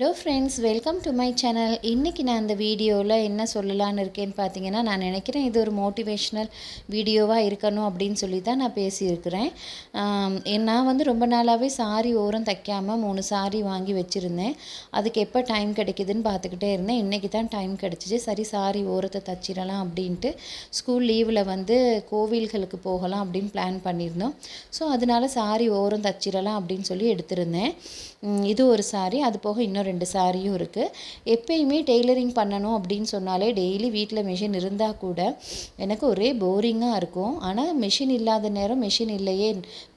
Hello friends welcome to my channel இன்றைக்கி நான் இந்த வீடியோவில் என்ன சொல்லலான்னு இருக்கேன்னு பார்த்தீங்கன்னா நான் நினைக்கிறேன் இது ஒரு மோட்டிவேஷ்னல் வீடியோவாக இருக்கணும் அப்படின்னு சொல்லி தான் நான் பேசியிருக்கிறேன். நான் வந்து ரொம்ப நாளாகவே சாரி ஓரம் தைக்காமல் மூணு சாரி வாங்கி வச்சுருந்தேன். அதுக்கு எப்போ டைம் கிடைக்குதுன்னு பார்த்துக்கிட்டே இருந்தேன். இன்றைக்கி தான் டைம் கிடச்சிச்சு. சரி சாரி ஓரத்தை தச்சிடலாம் அப்படின்ட்டு ஸ்கூல் லீவில் வந்து கோவில்களுக்கு போகலாம் அப்படின்னு பிளான் பண்ணியிருந்தோம். ஸோ அதனால சாரி ஓரம் தச்சிடலாம் அப்படின்னு சொல்லி எடுத்திருந்தேன். இது ஒரு சாரி அது போக இன்னொரு ரெண்டு சாரியும் இருக்குது எப்பயுமே டெய்லரிங் பண்ணணும் அப்படின்னு சொன்னாலே டெய்லி வீட்டில் மிஷின் இருந்தால் கூட எனக்கு ஒரே போரிங்காக இருக்கும். ஆனால் மிஷின் இல்லாத நேரம் மிஷின் இல்லையே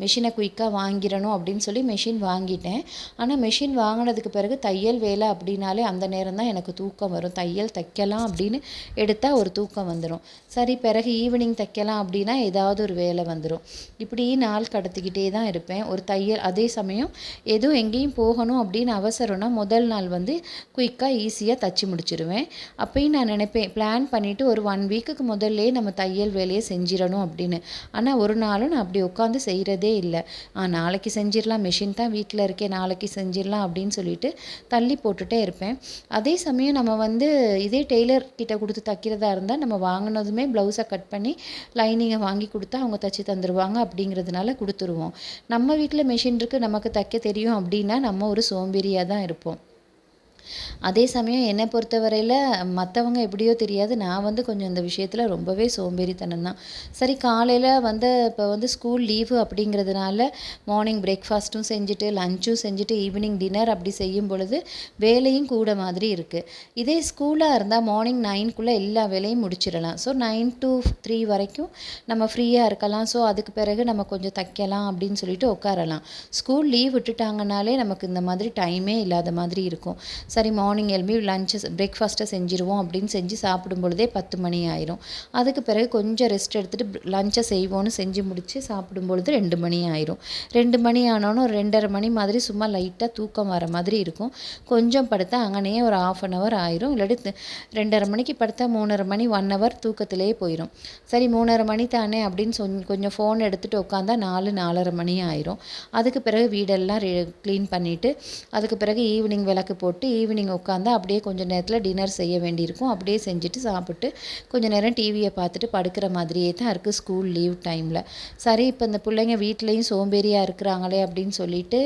மிஷினை குயிக்காக வாங்கிடணும் அப்படின்னு சொல்லி மிஷின் வாங்கிட்டேன். ஆனால் மிஷின் வாங்கினதுக்கு பிறகு தையல் வேலை அப்படின்னாலே அந்த நேரம் தான் எனக்கு தூக்கம் வரும். தையல் தைக்கலாம் அப்படின்னு எடுத்தால் ஒரு தூக்கம் வந்துடும் சரி பிறகு ஈவினிங் தைக்கலாம் அப்படின்னா ஏதாவது ஒரு வேலை வந்துடும் இப்படி நாள் கடத்திக்கிட்டே தான் இருப்பேன். ஒரு தையல் அதே சமயம் எதுவும் எங்கேயும் போகணும் அப்படின்னு அவசரம்னா முதல் முதல் நாள் வந்து குயிக்காக ஈஸியாக தச்சு முடிச்சிருவேன். அப்பயும் நான் நினைப்பேன் பிளான் பண்ணிவிட்டு ஒரு ஒன் வீக்குக்கு முதல்லே நம்ம தையல் வேலையை செஞ்சிடணும் அப்படின்னு. ஆனால் ஒரு நாளும் நான் அப்படி உட்காந்து செய்கிறதே இல்லை. ஆ நாளைக்கு செஞ்சிடலாம் மிஷின் தான் வீட்டில் இருக்கே நாளைக்கு செஞ்சிடலாம் அப்படின்னு சொல்லிட்டு தள்ளி போட்டுகிட்டே இருப்பேன். அதே சமயம் நம்ம வந்து இதே டெய்லர் கிட்ட கொடுத்து தைக்கிறதா இருந்தால் நம்ம வாங்கினதுமே ப்ளவுஸை கட் பண்ணி லைனிங்கை வாங்கி கொடுத்தா அவங்க தச்சு தந்துடுவாங்க அப்படிங்கிறதுனால கொடுத்துருவோம். நம்ம வீட்டில் மிஷின் இருக்குது நமக்கு தைக்க தெரியும் அப்படின்னா நம்ம ஒரு சோம்பேறியாக தான் இருப்போம். அதே சமயம் என்னை பொறுத்தவரையில் மற்றவங்க எப்படியோ தெரியாது. நான் வந்து கொஞ்சம் இந்த விஷயத்தில் ரொம்பவே சோம்பேறித்தனம் தான். சரி காலையில் வந்து இப்போ வந்து ஸ்கூல் லீவு அப்படிங்கிறதுனால மார்னிங் பிரேக்ஃபாஸ்ட்டும் செஞ்சுட்டு லஞ்சும் செஞ்சுட்டு ஈவினிங் டின்னர் அப்படி செய்யும் பொழுது வேலையும் கூட மாதிரி இருக்குது இதே ஸ்கூலாக இருந்தால் மார்னிங் நைன்குள்ளே எல்லா வேலையும் முடிச்சிடலாம். ஸோ நைன் டு த்ரீ வரைக்கும் நம்ம ஃப்ரீயாக இருக்கலாம். ஸோ அதுக்கு பிறகு நம்ம கொஞ்சம் தைக்கலாம் அப்படின்னு சொல்லிட்டு உட்காரலாம். ஸ்கூல் லீவ் விட்டுட்டாங்கனாலே நமக்கு இந்த மாதிரி டைமே இல்லாத மாதிரி இருக்கும். சரி மார்னிங் எழுப்பி லஞ்சு பிரேக்ஃபாஸ்ட்டை செஞ்சுருவோம் அப்படின்னு செஞ்சு சாப்பிடும் பொழுதே பத்து மணி ஆயிரும். அதுக்கு பிறகு கொஞ்சம் ரெஸ்ட் எடுத்துகிட்டு லஞ்சை செய்வோன்னு செஞ்சு முடித்து சாப்பிடும் பொழுது ரெண்டு மணி ஆயிரும். ரெண்டு மணி ஆனோன்னு ரெண்டரை மணி மாதிரி சும்மா லைட்டாக தூக்கம் வர மாதிரி இருக்கும். கொஞ்சம் படுத்தா அங்கனையே ஒரு ஆஃப் அன் ஹவர் ஆயிரும். இல்லாட்டி ரெண்டரை மணிக்கு படுத்தா மூணரை மணி ஒன் ஹவர் தூக்கத்திலே போயிடும் சரி மூணரை மணி தானே அப்படின்னு சொன் கொஞ்சம் ஃபோன் எடுத்துகிட்டு உட்காந்தா நாலு நாலரை மணி ஆயிரும். அதுக்கு பிறகு வீடெல்லாம் க்ளீன் பண்ணிவிட்டு அதுக்கு பிறகு ஈவினிங் விளக்கு போட்டு ஈவினிங் உட்காந்தா அப்படியே கொஞ்சம் நேரத்தில் டின்னர் செய்ய வேண்டியிருக்கும். அப்படியே செஞ்சுட்டு சாப்பிட்டு கொஞ்சம் நேரம் டிவியை பார்த்துட்டு படுக்கிற மாதிரியே தான் இருக்குது ஸ்கூல் லீவ் டைமில். சரி இப்போ இந்த பிள்ளைங்க வீட்லேயும் சோம்பேறியாக இருக்கிறாங்களே அப்படின்னு சொல்லிட்டு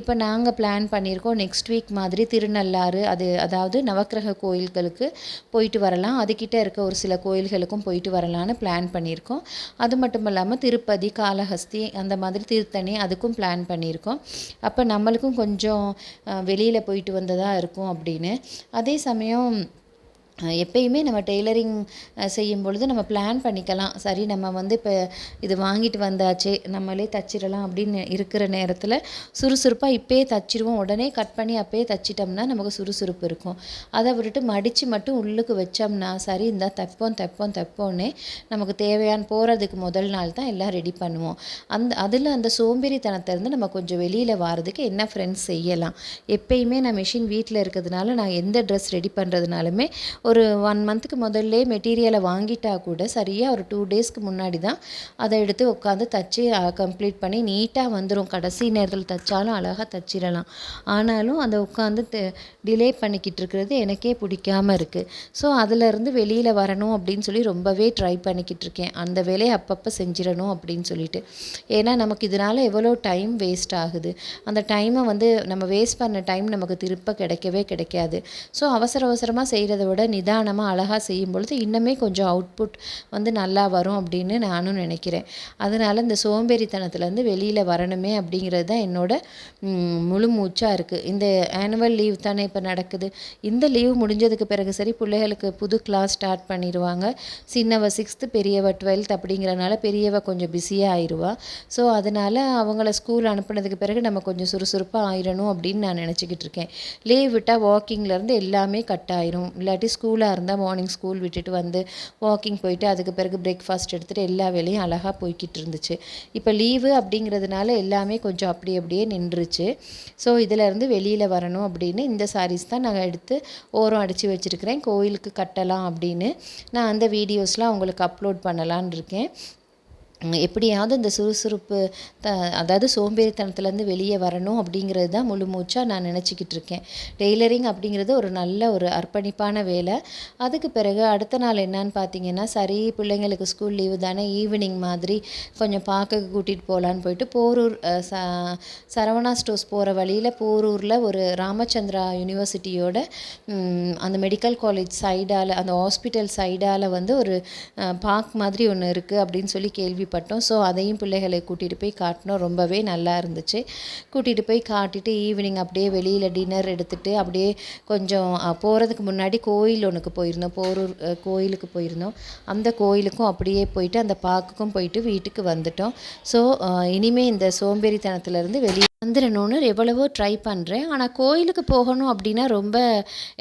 இப்போ நாங்கள் பிளான் பண்ணியிருக்கோம். நெக்ஸ்ட் வீக் மாதிரி திருநள்ளாறு அது அதாவது நவக்கிரக கோயில்களுக்கு போயிட்டு வரலாம். அதுக்கிட்ட இருக்க ஒரு சில கோயில்களுக்கும் போயிட்டு வரலான்னு பிளான் பண்ணியிருக்கோம். அது மட்டும் இல்லாமல் திருப்பதி காளஹஸ்தி அந்த மாதிரி திருத்தணி அதுக்கும் பிளான் பண்ணியிருக்கோம். அப்போ நம்மளுக்கும் கொஞ்சம் வெளியில் போயிட்டு வந்ததாக இருக்கும். அப்படின்னு. அதே சமயம் எப்பயுமே நம்ம டெய்லரிங் செய்யும் பொழுது நம்ம பிளான் பண்ணிக்கலாம். சரி நம்ம வந்து இப்போ இது வாங்கிட்டு வந்தாச்சே நம்மளே தச்சிடலாம் அப்படின்னு இருக்கிற நேரத்தில் சுறுசுறுப்பாக இப்பயே தச்சிடுவோம் உடனே கட் பண்ணி அப்பயே தச்சிட்டோம்னா நமக்கு சுறுசுறுப்பு இருக்கும். அதை விட்டுட்டு மடித்து மட்டும் உள்ளுக்கு வச்சோம்னா சரி இந்த தைப்போம் தைப்போம் தைப்போன்னே நமக்கு தேவையான போகிறதுக்கு முதல் நாள் தான் எல்லாம் ரெடி பண்ணுவோம். அந்த அதில் அந்த சோம்பேறித்தனத்தை இருந்து நம்ம கொஞ்சம் வெளியில் வாரதுக்கு என்ன ஃப்ரெண்ட்ஸ் செய்யலாம். எப்பயுமே நான் மிஷின் வீட்டில் இருக்கிறதுனால நான் எந்த ட்ரெஸ் ரெடி பண்ணுறதுனாலுமே ஒரு ஒன் மந்த்துக்கு முதல்ல மெட்டீரியலை வாங்கிட்டால் கூட சரியாக ஒரு டூ டேஸ்க்கு முன்னாடி தான் அதை எடுத்து உட்காந்து தச்சு கம்ப்ளீட் பண்ணி நீட்டாக வந்துடும் கடைசி நேரத்தில் தைச்சாலும் அழகாக தச்சிடலாம் ஆனாலும் அதை உட்காந்து டிலே பண்ணிக்கிட்டு இருக்கிறது எனக்கே பிடிக்காமல் இருக்குது ஸோ அதுலேருந்து வெளியில் வரணும் அப்படின்னு சொல்லி ரொம்பவே ட்ரை பண்ணிக்கிட்டு இருக்கேன். அந்த வேலையை அப்பப்போ செஞ்சிடணும் அப்படின்னு சொல்லிட்டு. ஏன்னா நமக்கு இதனால் எவ்வளோ டைம் வேஸ்ட் ஆகுது. அந்த டைமை வந்து நம்ம வேஸ்ட் பண்ண டைம் நமக்கு திருப்ப கிடைக்கவே கிடைக்காது. ஸோ அவசர அவசரமாக செய்கிறத விட நிதானமாக அழகாக செய்யும் பொழுது இன்னுமே கொஞ்சம் அவுட்புட் வந்து நல்லா வரும் அப்படின்னு நானும் நினைக்கிறேன். அதனால் இந்த சோம்பேறித்தனத்துலேருந்து வெளியில் வரணுமே அப்படிங்கிறது தான் என்னோட முழு மூச்சாக இருக்குது இந்த ஆனுவல் லீவ் தானே இப்போ நடக்குது. இந்த லீவ் முடிஞ்சதுக்கு பிறகு சரி பிள்ளைகளுக்கு புது கிளாஸ் ஸ்டார்ட் பண்ணிடுவாங்க. சின்னவ சிக்ஸ்த்து பெரியவ டுவெல்த் அப்படிங்கிறனால பெரியவ கொஞ்சம் பிஸியாக ஆயிடுவா ஸோ அதனால் அவங்கள ஸ்கூல் அனுப்புனதுக்கு பிறகு நம்ம கொஞ்சம் சுறுசுறுப்பாக ஆயிடணும் அப்படின்னு நான் நினச்சிக்கிட்டு இருக்கேன். லீவ் விட்டால் வாக்கிங்லேருந்து எல்லாமே கட் ஆயிரும். இல்லாட்டி ஸ்கூலாக இருந்தால் மார்னிங் ஸ்கூல் விட்டுட்டு வந்து வாக்கிங் போயிட்டு அதுக்கு பிறகு பிரேக்ஃபாஸ்ட் எடுத்துகிட்டு எல்லா வேலையும் அழகாக போய்கிட்டு இருந்துச்சு. இப்போ லீவு அப்படிங்கிறதுனால எல்லாமே கொஞ்சம் அப்படி அப்படியே நின்றுச்சு. ஸோ இதிலேருந்து வெளியில் வரணும் அப்படின்னு இந்த சாரீஸ் தான் நான் எடுத்து ஓரம் அடித்து வச்சுருக்கிறேன். கோயிலுக்கு கட்டலாம் அப்படின்னு நான் அந்த வீடியோஸ்லாம் உங்களுக்கு அப்லோட் பண்ணலான்னு இருக்கேன். எப்படியாவது இந்த சுறுசுறுப்பு த அதாவது சோம்பேறித்தனத்துலேருந்து வெளியே வரணும் அப்படிங்கிறது தான் முழு மூச்சாக நான் நினச்சிக்கிட்டு இருக்கேன். டெய்லரிங் அப்படிங்கிறது ஒரு நல்ல ஒரு அர்ப்பணிப்பான வேலை. அதுக்கு பிறகு அடுத்த நாள் என்னன்னு பார்த்தீங்கன்னா சரி பிள்ளைங்களுக்கு ஸ்கூல் லீவு தானே ஈவினிங் மாதிரி கொஞ்சம் பார்க்க கூட்டிகிட்டு போகலான்னு போயிட்டு போரூர் ச சரவணா ஸ்டோர்ஸ் போகிற வழியில் போரூரில் ஒரு ராமச்சந்திரா யூனிவர்சிட்டியோட அந்த மெடிக்கல் காலேஜ் சைடால் அந்த ஹாஸ்பிட்டல் சைடால் வந்து ஒரு பார்க் மாதிரி ஒன்று இருக்குது அப்படின்னு சொல்லி கேள்வி கேள்விப்பட்டோம் ஸோ அதையும் பிள்ளைகளை கூட்டிகிட்டு போய் காட்டினோம். ரொம்பவே நல்லா இருந்துச்சு. கூட்டிகிட்டு போய் காட்டிட்டு ஈவினிங் அப்படியே வெளியில் டின்னர் எடுத்துகிட்டு அப்படியே கொஞ்சம் போகிறதுக்கு முன்னாடி கோயில் ஒன்றுக்கு போயிருந்தோம். போரூர் கோயிலுக்கு போயிருந்தோம். அந்த கோயிலுக்கும் அப்படியே போயிட்டு அந்த பார்க்குக்கும் போயிட்டு வீட்டுக்கு வந்துட்டோம். ஸோ இனிமே இந்த சோம்பேறித்தனத்துலேருந்து வெளியே வந்துடணும்னு எவ்வளவோ ட்ரை பண்ணுறேன் ஆனால் கோயிலுக்கு போகணும் அப்படின்னா ரொம்ப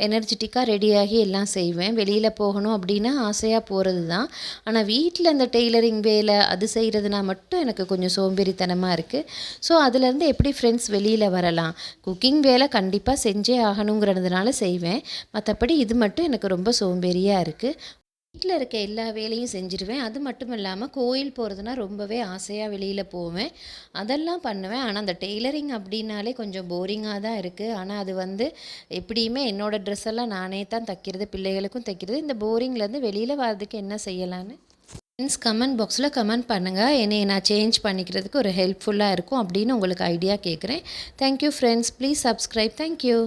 எனர்ஜெட்டிக்காக ரெடியாகி எல்லாம் செய்வேன். வெளியில் போகணும் அப்படின்னா ஆசையாக போகிறது தான் ஆனால் வீட்டில் இந்த டெய்லரிங் வேலை அது செய்கிறதுனா மட்டும் எனக்கு கொஞ்சம் சோம்பேறித்தனமாக இருக்குது ஸோ அதுலேருந்து எப்படி ஃப்ரெண்ட்ஸ் வெளியில் வரலாம்? குக்கிங் வேலை கண்டிப்பாக செஞ்சே ஆகணுங்கிறதுனால செய்வேன். மற்றபடி இது மட்டும் எனக்கு ரொம்ப சோம்பேறியாக இருக்குது வீட்டில் இருக்க எல்லா வேலையும் செஞ்சுருவேன். அது மட்டும் இல்லாமல் கோயில் போகிறதுனா ரொம்பவே ஆசையாக வெளியில் போவேன். அதெல்லாம் பண்ணுவேன். ஆனால் அந்த டெய்லரிங் அப்படின்னாலே கொஞ்சம் போரிங்காக தான் இருக்குது ஆனால் அது வந்து எப்படியுமே என்னோடய ட்ரெஸ் எல்லாம் நானே தான் தைக்கிறது பிள்ளைகளுக்கும் தைக்கிறது. இந்த போரிங்லேருந்து வெளியில் வர்றதுக்கு என்ன செய்யலான்னு ஃப்ரெண்ட்ஸ் கமெண்ட் பாக்ஸில் கமெண்ட் பண்ணுங்கள் என்னை நான் சேஞ்ச் பண்ணிக்கிறதுக்கு ஒரு ஹெல்ப்ஃபுல்லாக இருக்கும் அப்படின்னு உங்களுக்கு ஐடியா கேட்குறேன் thank you friends please subscribe thank you